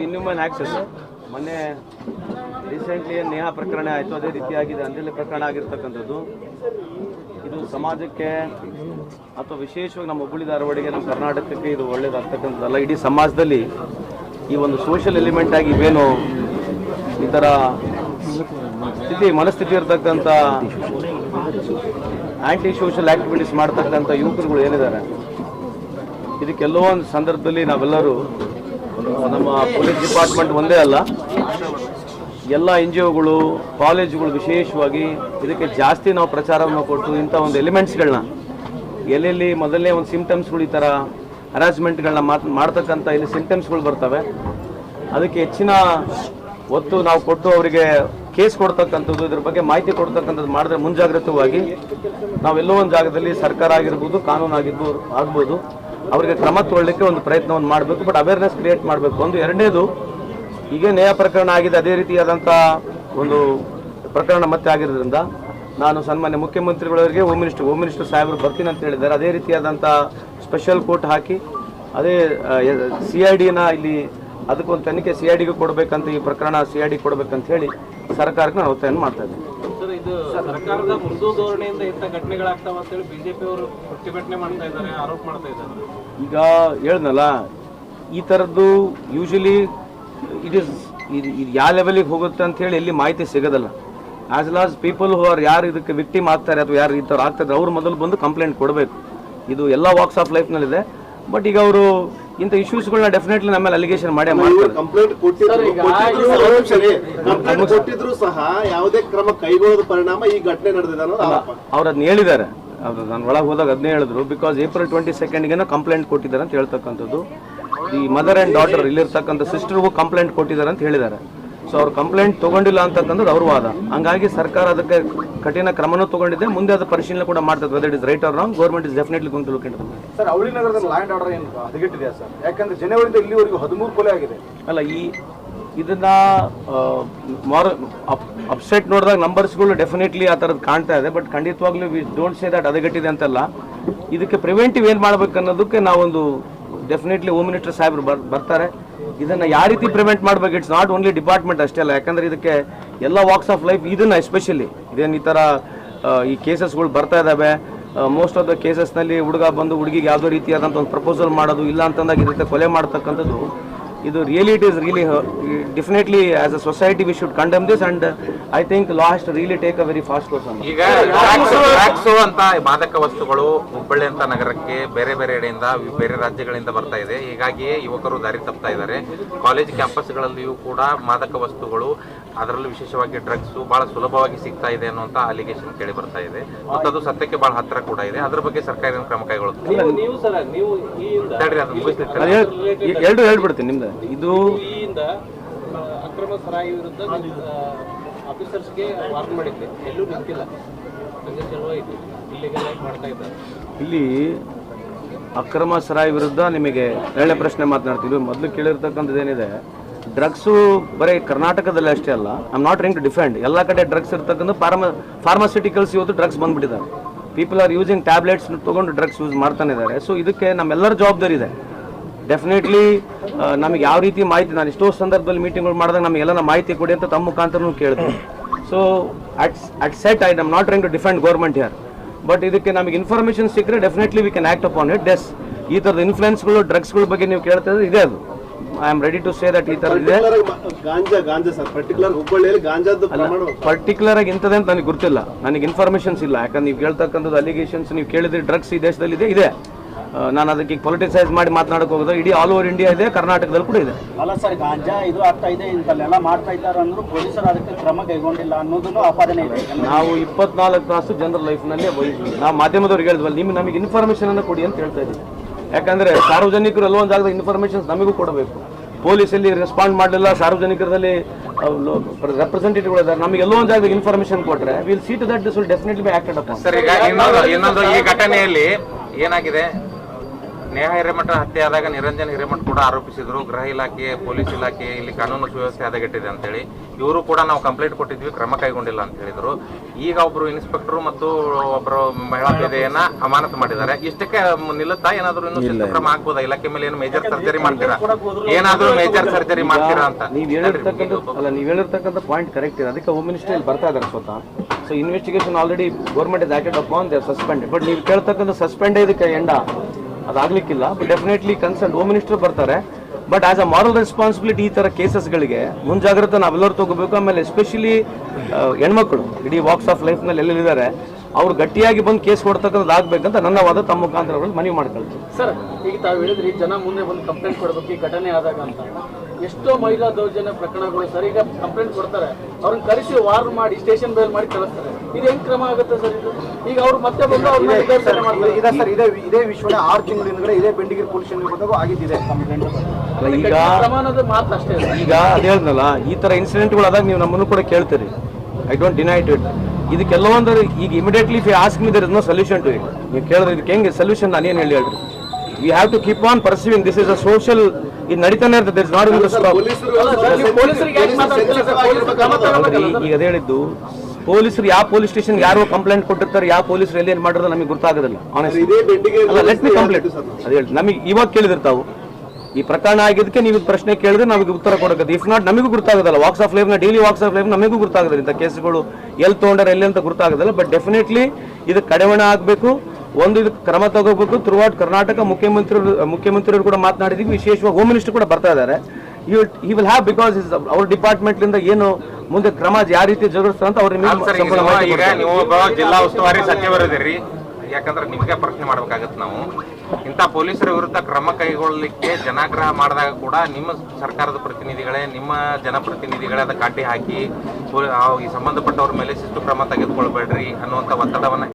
Inhuman access ಮೊನ್ನೆ recently Neha Neha ಪ್ರಕರಣ ಆಯಿತು, ಅದೇ ರೀತಿಯಾಗಿದೆ. ಅಂಜಲಿ ಪ್ರಕರಣ ಆಗಿರ್ತಕ್ಕಂಥದ್ದು. ಇದು ಸಮಾಜಕ್ಕೆ ಅಥವಾ ವಿಶೇಷವಾಗಿ ನಮ್ಮ ಹುಬ್ಬಳ್ಳಿ ಧಾರವಾಡಿಗೆ, ನಮ್ಮ ಕರ್ನಾಟಕಕ್ಕೆ ಇದು ಒಳ್ಳೇದಾಗ್ತಕ್ಕಂಥದ್ದಲ್ಲ. ಇಡೀ ಸಮಾಜದಲ್ಲಿ ಈ ಒಂದು ಸೋಷಿಯಲ್ ಎಲಿಮೆಂಟ್ ಆಗಿ ಇವೇನು ಈ ಥರ ಸ್ಥಿತಿ, ಮನಸ್ಥಿತಿ ಇರತಕ್ಕಂಥ ಆ್ಯಂಟಿ ಸೋಷಿಯಲ್ ಆ್ಯಕ್ಟಿವಿಟೀಸ್ ಮಾಡ್ತಕ್ಕಂಥ ಯುವಕರುಗಳು ಏನಿದ್ದಾರೆ? ಇದಕ್ಕೆಲ್ಲೋ ಒಂದು ಸಂದರ್ಭದಲ್ಲಿ ನಾವೆಲ್ಲರೂ ನಮ್ಮ ಪೊಲೀಸ್ ಡಿಪಾರ್ಟ್ಮೆಂಟ್ ಒಂದೇ ಅಲ್ಲ. ಎಲ್ಲ ಎನ್ ಜಿ ಒಗಳು ಕಾಲೇಜುಗಳು ವಿಶೇಷವಾಗಿ ಇದಕ್ಕೆ ಜಾಸ್ತಿ ನಾವು ಪ್ರಚಾರವನ್ನು ಕೊಟ್ಟು ಇಂಥ ಒಂದು ಎಲಿಮೆಂಟ್ಸ್ಗಳನ್ನ ಎಲ್ಲೆಲ್ಲಿ ಮೊದಲನೇ ಒಂದು ಸಿಂಪ್ಟಮ್ಸ್ಗಳು ಈ ಥರ ಹರಾಸ್ಮೆಂಟ್ಗಳನ್ನ ಮಾತ್, ಮಾಡ್ತಕ್ಕಂಥ ಇಲ್ಲಿ ಸಿಂಪ್ಟಮ್ಸ್ಗಳು ಬರ್ತವೆ. ಅದಕ್ಕೆ ಹೆಚ್ಚಿನ ಒತ್ತು ನಾವು ಕೊಟ್ಟು ಅವರಿಗೆ ಕೇಸ್ ಕೊಡ್ತಕ್ಕಂಥದ್ದು, ಇದ್ರ ಬಗ್ಗೆ ಮಾಹಿತಿ ಕೊಡ್ತಕ್ಕಂಥದ್ದು ಮಾಡಿದ್ರೆ ಮುಂಜಾಗ್ರತವಾಗಿ ನಾವೆಲ್ಲೋ ಒಂದು ಜಾಗದಲ್ಲಿ ಸರ್ಕಾರ ಆಗಿರ್ಬೋದು ಕಾನೂನು ಆಗಿರ್ಬೋದು ಆಗ್ಬೋದು. ಅವರಿಗೆ ಕ್ರಮ ತಗೊಳ್ಳಿಕ್ಕೆ ಒಂದು ಪ್ರಯತ್ನವನ್ನು ಮಾಡಬೇಕು ಬಟ್ ಅವೇರ್ನೆಸ್ ಕ್ರಿಯೇಟ್ ಮಾಡಬೇಕು. ಒಂದು ಎರಡನೇದು, ಈಗ ನೇಯ ಪ್ರಕರಣ ಆಗಿದೆ, ಅದೇ ರೀತಿಯಾದಂಥ ಒಂದು ಪ್ರಕರಣ ಮತ್ತೆ ಆಗಿರೋದ್ರಿಂದ, ನಾನು ಸನ್ಮಾನ್ಯ ಮುಖ್ಯಮಂತ್ರಿಗಳವರಿಗೆ ಹೋಮ್ ಮಿನಿಸ್ಟರ್ ಹೋಮ್ ಮಿನಿಸ್ಟರ್ ಸಾಹೇಬರು ಬರ್ತೀನಿ ಅಂತ ಹೇಳಿದ್ದಾರೆ. ಅದೇ ರೀತಿಯಾದಂಥ ಸ್ಪೆಷಲ್ ಕೋರ್ಟ್ ಹಾಕಿ, ಅದೇ ಸಿ ಐ ಡಿನ ಇಲ್ಲಿ ಅದಕ್ಕೊಂದು ತನಿಖೆ ಸಿ ಐ ಡಿಗೂ ಕೊಡಬೇಕಂತ ಈ ಪ್ರಕರಣ ಸಿ ಐ ಡಿ ಕೊಡಬೇಕಂತ ಹೇಳಿ ಸರ್ಕಾರಕ್ಕೆ ನಾನು ಒತ್ತಾಯ ಮಾಡ್ತಾ ಇದ್ದೀನಿ. ಸರ್, ಇದು ಸರ್ಕಾರದ ಮೃದು ಧೋರಣೆಯಿಂದ ಇಂಥ ಘಟನೆಗಳಾಗ್ತಾವ ಅಂತೇಳಿ ಬಿಜೆಪಿ ಅವರು ಪ್ರತಿಭಟನೆ ಮಾಡ್ತಾ ಇದ್ದಾರೆ, ಆರೋಪ ಮಾಡ್ತಾ ಇದ್ದಾರೆ. ಈಗ ಹೇಳ್ದಲ್ಲ ಈ ಥರದ್ದು ಯೂಶಲಿ ಇಟ್ ಇಸ್ ಇದು ಇದು ಯಾವ ಲೆವೆಲಿಗೆ ಹೋಗುತ್ತೆ ಅಂತ ಹೇಳಿ ಎಲ್ಲಿ ಮಾಹಿತಿ ಸಿಗೋದಲ್ಲ. As loss people who are ಯಾರು ಇದಕ್ಕೆ ವಿಕ್ಟಿಮ್ ಆಗ್ತಾರೆ ಅಥವಾ ಯಾರು ಈ ಆಗ್ತಾರೆ ಅವ್ರು ಮೊದಲು ಬಂದು ಕಂಪ್ಲೇಂಟ್ ಕೊಡಬೇಕು. ಇದು ಎಲ್ಲ ವಾಕ್ಸ್ ಆಫ್ ಲೈಫ್ನಲ್ಲಿದೆ ಬಟ್ ಈಗ ಅವರು ಇಂಥ ಇಶ್ಯೂಸ್ಗಳನ್ನ ಡೆಫಿನೆಟ್ಲಿ ನಮ್ಮಲ್ಲಿ ಮೇಲೆ ಅಲಿಗೇಷನ್ ಮಾಡಿ ಮಾಡ್ತಾರೆ. ಕಂಪ್ಲೇಂಟ್ ಕೊಟ್ಟಿದ್ರು ಕೊಟ್ಟಿದ್ರು ಸಹ- ಸರಿ. ಕಂಪ್ಲೇಂಟ್ ಕೊಟ್ಟಿದ್ರು ಸಹ ಯಾವುದೇ ಕ್ರಮ ಕೈಗೊಳ್ಳದ ಪರಿಣಾಮ ಈ ಘಟನೆ ನಡೆದಿದೆ ಅವ್ರು ಅದನ್ನ ಹೇಳಿದ್ದಾರೆ. ಅದು ನಾನು ಒಳಗೆ ಹೋದಾಗ ಅದನ್ನೇ ಹೇಳಿದ್ರು. ಬಿಕಾಸ್ ಏಪ್ರಿಲ್ ಟ್ವೆಂಟಿ ಸೆಕೆಂಡ್ಗೆ ಕಂಪ್ಲೇಂಟ್ ಕೊಟ್ಟಿದ್ದಾರೆ ಅಂತ ಹೇಳ್ತಕ್ಕಂಥದ್ದು. ಈ ಮದರ್ ಆ್ಯಂಡ್ ಡಾಟರ್ ಇಲ್ಲಿರ್ತಕ್ಕಂಥ ಸಿಸ್ಟರ್ಗೂ ಕಂಪ್ಲೇಂಟ್ ಕೊಟ್ಟಿದ್ದಾರೆ ಅಂತ ಹೇಳಿದ್ದಾರೆ. ಸೊ ಅವ್ರು ಕಂಪ್ಲೇಂಟ್ ತಗೊಂಡಿಲ್ಲ ಅಂತಕ್ಕಂಥದ್ದು ಅವ್ರ ವಾದ. ಹಂಗಾಗಿ ಸರ್ಕಾರ ಅದಕ್ಕೆ ಕಠಿಣ ಕ್ರಮನೂ ತಗೊಂಡಿದೆ ಮುಂದೆ ಅದು ಪರಿಶೀಲನೆ ಕೂಡ ಮಾಡ್ತದೆ whether is right or wrong government is definitely going to look into sir ಅವಳಿ ನಗರದ ಲ್ಯಾಂಡ್ ಆರ್ಡರ್ ಏನು ಹದಗೆಟ್ಟಿದೆ ಸರ್ ಯಾಕಂದ್ರೆ ಜನವರಿಯಿಂದ ಇಲ್ಲಿವರೆಗೂ ಹದಿಮೂರು ಕೊಲೆ ಆಗಿದೆ. ಅಲ್ಲ ಈ ಇದನ್ನ ಮಾರ ಅಪ್ಸೆಟ್ ನೋಡಿದಾಗ ನಂಬರ್ಸ್ಗಳು ಡೆಫಿನೆಟ್ಲಿ ಆ ಥರದ್ದು ಕಾಣ್ತಾ ಇದೆ. ಬಟ್ ಖಂಡಿತವಾಗ್ಲೂ ವಿ ಡೋಂಟ್ ಸೇ ದಟ್ ಹದಗೆಟ್ಟಿದೆ ಅಂತಲ್ಲ. ಇದಕ್ಕೆ ಪ್ರಿವೆಂಟಿವ್ ಏನು ಮಾಡ್ಬೇಕು ಅನ್ನೋದಕ್ಕೆ ನಾವೊಂದು ಡೆಫಿನೆಟ್ಲಿ ಹೋಮ್ ಮಿನಿಸ್ಟರ್ ಸಾಹೇಬ್ರು ಬರ್ ಬರ್ತಾರೆ. ಇದನ್ನ ಯಾವ ರೀತಿ ಪ್ರಿವೆಂಟ್ ಮಾಡ್ಬೇಕು? ಇಟ್ಸ್ ನಾಟ್ ಓನ್ಲಿ ಡಿಪಾರ್ಟ್ಮೆಂಟ್ ಅಷ್ಟೇ ಅಲ್ಲ. ಯಾಕಂದ್ರೆ ಇದಕ್ಕೆ ಎಲ್ಲ ವಾಕ್ಸ್ ಆಫ್ ಲೈಫ್ ಇದನ್ನ ಎಸ್ಪೆಷಲಿ ಇದೇನು ಈ ಥರ ಈ ಕೇಸಸ್ಗಳು ಬರ್ತಾ ಇದ್ದಾವೆ ಮೋಸ್ಟ್ ಆಫ್ ದ ಕೇಸಸ್ನಲ್ಲಿ ಹುಡುಗ ಬಂದು ಹುಡುಗಿಗೆ ಯಾವುದೋ ರೀತಿಯಾದಂಥ ಒಂದು ಪ್ರಪೋಸಲ್ ಮಾಡೋದು, ಇಲ್ಲ ಅಂತಂದಾಗ ಇರುತ್ತೆ ಕೊಲೆ ಮಾಡ್ತಕ್ಕಂಥದ್ದು ಇದು really it is really definitely as a society we should condemn this and I think last really take a very fast course ಈಗ ಅಂತ ಮಾದಕ ವಸ್ತುಗಳು ಹುಬ್ಬಳ್ಳಿ ಅಂತ ನಗರಕ್ಕೆ ಬೇರೆ ಬೇರೆ ಕಡೆಯಿಂದ ಬೇರೆ ರಾಜ್ಯಗಳಿಂದ ಬರ್ತಾ ಇದೆ. ಹೀಗಾಗಿ ಯುವಕರು ದಾರಿ ತಪ್ತಾ ಇದ್ದಾರೆ. ಕಾಲೇಜ್ ಕ್ಯಾಂಪಸ್ಗಳಲ್ಲಿಯೂ ಕೂಡ ಮಾದಕ ವಸ್ತುಗಳು ಅದರಲ್ಲೂ ವಿಶೇಷವಾಗಿ ಡ್ರಗ್ಸ್ ಬಹಳ ಸುಲಭವಾಗಿ ಸಿಗ್ತಾ ಇದೆ ಅನ್ನುವಂತ ಅಲಿಗೇಷನ್ ಕೇಳಿ ಬರ್ತಾ ಇದೆ. ಮತ್ತು ಅದು ಸತ್ಯಕ್ಕೆ ಬಹಳ ಹತ್ತಿರ ಕೂಡ ಇದೆ. ಅದರ ಬಗ್ಗೆ ಸರ್ಕಾರ ಏನು ಕ್ರಮ ಕೈಗೊಳ್ಳುತ್ತೆ? ಹೇಳ್ಬಿಡ್ತೀನಿ ನಿಮ್ದು. ಇದು ಅಕ್ರಮ ಸರಾಯಿ ವಿರುದ್ಧ ಆಫೀಸರ್ಸ್ಗೆ ವಾರ್ನ್ ಮಾಡಿದ್ದೆ. ಎಲ್ಲೂ ನಿಂತಿಲ್ಲ ಇಲ್ಲಿಗೆಲ್ಲ ಮಾಡ್ತಾ ಇದ್ದಾರೆ. ಇಲ್ಲಿ ಅಕ್ರಮ ಸರಾಯಿ ವಿರುದ್ಧ ನಿಮಗೆ ಎರಡನೇ ಪ್ರಶ್ನೆ ಮಾತನಾಡ್ತೀವಿ ಮೊದಲು ಕೇಳಿರ್ತಕ್ಕಂಥದ್ದು ಏನಿದೆ ಡ್ರಗ್ಸು ಬರೀ ಕರ್ನಾಟಕದಲ್ಲಿ ಅಷ್ಟೇ ಅಲ್ಲ am not trying to defend ಎಲ್ಲ ಕಡೆ ಡ್ರಗ್ಸ್ ಇರ್ತಕ್ಕಂಥ ಫಾರ್ಮ ಫಾರ್ಮಾಸ್ಯೂಟಿಕಲ್ಸ್ ಇವತ್ತು ಡ್ರಗ್ಸ್ ಬಂದ್ಬಿಟ್ಟಿದ್ದಾರೆ. ಪೀಪಲ್ ಆರ್ ಯೂಸಿಂಗ್ ಟ್ಯಾಬ್ಲೆಟ್ಸ್ ತೊಗೊಂಡು ಡ್ರಗ್ಸ್ ಯೂಸ್ ಮಾಡ್ತಾನೆ ಇದ್ದಾರೆ. ಸೊ ಇದಕ್ಕೆ ನಮ್ಮೆಲ್ಲರ ಜವಾಬ್ದಾರಿ ಇದೆ. ಡೆಫಿನೆಟ್ಲಿ ನಮಗೆ ಯಾವ ರೀತಿ ಮಾಹಿತಿ ನಾನು ಎಷ್ಟೋ ಸಂದರ್ಭದಲ್ಲಿ ಮೀಟಿಂಗ್ಗಳು ಮಾಡಿದಾಗ ನಮಗೆಲ್ಲ ಮಾಹಿತಿ ಕೊಡಿ ಅಂತ ತಮ್ಮ ಮುಖಾಂತರನೂ ಕೇಳಿದೆ so at at set I am not trying to defend government here but ಇದಕ್ಕೆ ನಮಗೆ ಇನ್ಫಾರ್ಮೇಷನ್ ಸಿಕ್ಕರೆ definitely we can act upon it ಡೆಸ್ ಈ ಥರದ ಇನ್ಫ್ಲುಯೆನ್ಸ್ಗಳು ಡ್ರಗ್ಸ್ಗಳ ಬಗ್ಗೆ ನೀವು ಕೇಳ್ತಾ ಇದ್ರೆ ಇದೆ ಅದು. I am ready to say that ಈ ಥರ ಇದೆ. ಪರ್ಟಿಕ್ಯುಲರ್ ಆಗಿ ಗಾಂಜಾ ಗಾಂಜಾ ಸರ್. ಪರ್ಟಿಕ್ಯುಲರ್ ಹುಬ್ಬಳ್ಳಿಯಲ್ಲಿ ಗಾಂಜಾದ ಪ್ರಮಾಣ ಪರ್ಟಿಕ್ಯುಲರ್ ಆಗಿ ಇಂಥದ್ದು ಅಂತ ನನಗೆ ಗೊತ್ತಿಲ್ಲ. ನನಗೆ ಇನ್ಫಾರ್ಮೇಷನ್ಸ್ ಇಲ್ಲ. ಯಾಕಂದ್ರೆ ನೀವು ಕೇಳ್ತಕ್ಕಂಥದ್ದು ಅಲಿಗೇಷನ್ಸ್ ನೀವು ಕೇಳಿದ್ರೆ ಡ್ರಗ್ಸ್ ಈ ದೇಶದಲ್ಲಿ ಇದೆ ಇದೆ. ನಾನು ಅದಕ್ಕೆ ಪೊಲಿಟಿಸೈಸ್ ಮಾಡಿ ಮಾತನಾಡಕ್ಕೆ ಹೋಗೋದು. ಇಡೀ ಆಲ್ ಓವರ್ ಇಂಡಿಯಾ ಇದೆ ಕರ್ನಾಟಕದಲ್ಲಿ ಕೂಡ ಇದೆ. ಅಲ್ಲ ಸರ್ ಗಾಂಜಾ ಇದು ಆಗ್ತಾ ಇದೆ ಇಂತಲ್ಲೆಲ್ಲ ಮಾಡ್ತಾ ಇದ್ದಾರೆ ಅಂದ್ರು ಪೊಲೀಸರು ಅದಕ್ಕೆ ಕ್ರಮ ಕೈಗೊಂಡಿಲ್ಲ ಅನ್ನೋದನ್ನು ಆಪಾದನೆ ಇದೆ. ನಾವು ಇಪ್ಪತ್ನಾಲ್ಕು ತಾಸು ಜನರ ಲೈಫ್ನಲ್ಲಿ ನಾವು ಮಾಧ್ಯಮದವ್ರಿಗೆ ಹೇಳಿದ್ವಲ್ಲ ನಿಮ್ಗೆ ನಮಗೆ ಇನ್ಫಾರ್ಮೇಷನ್ ಅನ್ನು ಕೊಡಿ ಅಂತ ಹೇಳ್ತಾ ಇದ್ದೀವಿ. ಯಾಕಂದ್ರೆ ಸಾರ್ವಜನಿಕರು ಎಲ್ಲೋ ಒಂದು ಜಾಗದ ಇನ್ಫಾರ್ಮೇಷನ್ಸ್ ನಮಗೂ ಕೊಡಬೇಕು. ಪೊಲೀಸಲ್ಲಿ ರೆಸ್ಪಾಂಡ್ ಮಾಡಲಿಲ್ಲ ಸಾರ್ವಜನಿಕರಲ್ಲಿ ರೆಪ್ರೆಸೆಂಟೇಟಿವ್ಗಳು ಇದ್ದಾರೆ ನಮಗೆ ಎಲ್ಲೋ ಒಂದು ಜಾಗದಾಗ ಇನ್ಫಾರ್ಮೇಷನ್ ಕೊಟ್ಟರೆ will see that this will definitely be acted up sir ಈಗ ಇನ್ನೊಂದು ಇನ್ನೊಂದು ಈ ಘಟನೆಯಲ್ಲಿ ಏನಾಗಿದೆ? ನೇಹ ಹಿರೇಮಠ ಹತ್ಯೆ ಆದಾಗ ನಿರಂಜನ್ ಹಿರೇಮಠ ಕೂಡ ಆರೋಪಿಸಿದ್ರು. ಗೃಹ ಇಲಾಖೆ ಪೊಲೀಸ್ ಇಲಾಖೆ ಇಲ್ಲಿ ಕಾನೂನು ಸುವ್ಯವಸ್ಥೆ ಹದಗೆಟ್ಟಿದೆ ಅಂತೇಳಿ ಇವರು ಕೂಡ ನಾವು ಕಂಪ್ಲೇಂಟ್ ಕೊಟ್ಟಿದ್ವಿ ಕ್ರಮ ಕೈಗೊಂಡಿಲ್ಲ ಅಂತ ಹೇಳಿದ್ರು. ಈಗ ಒಬ್ರು ಇನ್ಸ್ಪೆಕ್ಟರ್ ಮತ್ತು ಒಬ್ಬರು ಮಹಿಳಾ ಪೇದೆಯನ್ನ ಅಮಾನತು ಮಾಡಿದ್ದಾರೆ. ಇಷ್ಟಕ್ಕೆ ನಿಲ್ಲುತ್ತಾ? ಏನಾದ್ರು ಇನ್ನು ಶಿಸ್ತು ಕ್ರಮ ಆಗ್ಬೋದಾ? ಇಲಾಖೆ ಮೇಲೆ ಏನು ಮೇಜರ್ ಸರ್ಜರಿ ಮಾಡ್ತೀರಾ? ಏನಾದ್ರೂ ಮೇಜರ್ ಸರ್ಜರಿ ಮಾಡ್ತೀರಾ ಅಂತ. ನೀವ್ ಹೇಳಿರ್ತಕ್ಕಂಥ ಅಲ್ಲ ನೀವು ಹೇಳಿರ್ತಕ್ಕಂಥ ಪಾಯಿಂಟ್ ಕರೆಕ್ಟ್ ಇದೆ. ಅದಕ್ಕೆ ಹೋಮ್ ಮಿನಿಸ್ಟರ್ ಇಲ್ಲಿ ಬರ್ತಾ ಇದ್ದಾರೆ ಸ್ವತಃ. So investigation already government is acted upon they suspend but ನೀವು ಕೇಳ್ತಕ್ಕಂಥ ಸಸ್ಪೆಂಡ್ ಇದಕ್ಕೆ ಎಂಡ. ಅದಾಗ್ಲಿಕ್ಕಿಲ್ಲ but definitely concern home minister ಬರ್ತಾರೆ. But as a moral responsibility ಈ ಥರ ಕೇಸಸ್ಗಳಿಗೆ ಮುಂಜಾಗ್ರತೆ ನಾವೆಲ್ಲರೂ ತಗೋಬೇಕು. ಆಮೇಲೆ ಎಸ್ಪೆಷಲಿ ಹೆಣ್ಮಕ್ಳು, ಇಡೀ ವಾಕ್ಸ್ ಆಫ್ ಲೈಫ್ನಲ್ಲಿ ಎಲ್ಲೆಲ್ಲಿದ್ದಾರೆ ಅವ್ರು ಗಟ್ಟಿಯಾಗಿ ಬಂದು ಕೇಸ್ ಕೊಡ್ತಕ್ಕಂಥದ್ದು ಆಗ್ಬೇಕಂತ ನನ್ನ ವಾದ ತಮ್ಮ ಮುಖಾಂತರ ಅವ್ರಲ್ಲಿ ಮನವಿ ಮಾಡ್ಕೊಳ್ತೀವಿ ಸರ್ ಈಗ ತಾವು ಹೇಳಿದ್ರಿ ಜನ ಮುಂದೆ ಬಂದು ಕಂಪ್ಲೇಂಟ್ ಕೊಡಬೇಕು ಈ ಘಟನೆ ಆದಾಗ ಅಂತ. ಎಷ್ಟೋ ಮಹಿಳಾ ದೌರ್ಜನ್ಯ ಪ್ರಕರಣಗಳು ಸರ್ ಈಗ ಕಂಪ್ಲೇಂಟ್ ಕೊಡ್ತಾರೆ. ಅವ್ರನ್ನ ಕರೆಸಿ ವಾರ್ ಮಾಡಿ ಸ್ಟೇಷನ್ ಬೇಲ್ ಮಾಡಿ ಕಳಿಸ್ತಾರೆ. ಇದು ಹೆಂಗ್ ಕ್ರಮ ಆಗುತ್ತೆ ಸರ್ ಇದು? ಈಗ ಅವ್ರು ಮತ್ತೆ ಬಂದು ಅವ್ರನ್ನ ಇದೆ ಸರ್ ಇದೇ ಇದೇ ವಿಶ್ವನೇ ಆರು ತಿಂಗಳ ಹಿಂದ್ಗಡೆ ಇದೇ ಬೆಂಡಿಗಿರಿ ಪೊಲೀಸ್ ಬಂದಾಗ ಆಗಿದ್ದಿದೆ. ಕಂಪ್ಲೇಂಟ್ ಅಲ್ಲ ಈಗ ಮಾತು ಅಷ್ಟೇ. ಈಗ ಅದೇ ಹೇಳ್ದಲ್ಲ ಈ ತರ ಇನ್ಸಿಡೆಂಟ್ಗಳಾದಾಗ ನೀವು ನಮ್ಮನ್ನು ಕೂಡ ಕೇಳ್ತೀರಿ. I don't deny it it ಇದು ಕೆಲವೊಂದು ಈಗ immediately if ask me there is no solution to it ನೀವು ಕೇಳಿದ್ರೆ ಇದಕ್ಕೆ ಹೆಂಗೆ ಸೊಲ್ಯೂಷನ್ ನಾನು ಏನು ಹೇಳಿ ಹೇಳ್ರಿ? We have to keep on perceiving this is a social ಇದು ನಡೀತಾನೆ ಇರ್ತದೆ. ದಿಸ್ ನಾಟ್ ಇನ್ ಸ್ಟಾಪ್ ಈಗ ಅದೇ ಹೇಳಿದ್ದು ಪೊಲೀಸರು ಯಾವ ಪೊಲೀಸ್ ಸ್ಟೇಷನ್ ಯಾರೋ ಕಂಪ್ಲೇಂಟ್ ಕೊಟ್ಟಿರ್ತಾರೆ ಯಾವ ಪೊಲೀಸರು ಎಲ್ಲಿ ಏನು ಮಾಡಿರೋದು ನಮಗೆ ಗೊತ್ತಾಗೋದಿಲ್ಲ ಆನೆಸ್ಟ್ ಲೆಟ್ ಮಿ ಕಂಪ್ಲೇಂಟ್ ಅದೇ ಹೇಳಿ. ನಮಗೆ ಇವಾಗ ಕೇಳಿದ್ರು ತಾವು ಈ ಪ್ರಕರಣ ಆಗಿದ್ದಕ್ಕೆ ನೀವು ಪ್ರಶ್ನೆ ಕೇಳಿದ್ರೆ ನಮಗೆ ಉತ್ತರ ಕೊಡಬೇಕು ಇಫ್ ನಾಟ್ ನಮಗೂ ಗೊತ್ತಾಗೋದಲ್ಲ ವಾಕ್ಸ್ ಆಫ್ ಲೈಫ್ನ ಡೈಲಿ ವಾಕ್ಸ್ ಆಫ್ ಲೈಫ್ ನಮಗೂ ಗೊತ್ತಾಗೋದಿಲ್ಲ ಇಂಥ ಕೇಸ್ಗಳು ಎಲ್ಲಿ ತೊಗೊಂಡ್ರೆ ಎಲ್ಲಿ ಅಂತ ಗೊತ್ತಾಗೋದಿಲ್ಲ ಬಟ್ ಡೆಫಿನೆಟ್ಲಿ ಇದು ಕಡಿವಾಣ ಆಗಬೇಕು. ಒಂದು ಇದು ಕ್ರಮ ತಗೋಬೇಕು. ಥ್ರೂ ಔಟ್ ಕರ್ನಾಟಕ ಮುಖ್ಯಮಂತ್ರಿ ಮುಖ್ಯಮಂತ್ರಿಯವರು ಕೂಡ ಮಾತನಾಡಿದ್ವಿ. ವಿಶೇಷವಾಗಿ ಹೋಮ್ ಮಿನಿಸ್ಟರ್ ಕೂಡ ಬರ್ತಾ ಇದ್ದಾರೆ. ಈ ವಿಲ್ ಹ್ಯಾವ್ ಬಿಕಾಸ್ ಇಸ್ ಅವ್ರ ಡಿಪಾರ್ಟ್ಮೆಂಟ್ಲಿಂದ ಏನು ಮುಂದೆ ಕ್ರಮ ಯಾವ ರೀತಿ ಜರುಗಿಸ್ತಾರೆ ಅಂತ ಅವ್ರ ಜಿಲ್ಲಾ ಉಸ್ತುವಾರಿ ಸಚಿವರಿದ್ದೀರಿ. ಯಾಕಂದ್ರೆ ನಿಮಗೆ ಪ್ರಶ್ನೆ ಮಾಡ್ಬೇಕಾಗತ್ತೆ ನಾವು. ಇಂಥ ಪೊಲೀಸರ ವಿರುದ್ಧ ಕ್ರಮ ಕೈಗೊಳ್ಳಲಿಕ್ಕೆ ಜನಾಗ್ರಹ ಮಾಡಿದಾಗ ಕೂಡ ನಿಮ್ಮ ಸರ್ಕಾರದ ಪ್ರತಿನಿಧಿಗಳೇ, ನಿಮ್ಮ ಜನಪ್ರತಿನಿಧಿಗಳೇ ಅದಕ್ಕೆ ಅಡ್ಡಿ ಹಾಕಿ ಈ ಸಂಬಂಧಪಟ್ಟವ್ರ ಮೇಲೆ ಶಿಸ್ತು ಕ್ರಮ ತೆಗೆದುಕೊಳ್ಬೇಡ್ರಿ ಅನ್ನುವಂಥ ಒತ್ತಡವನ್ನ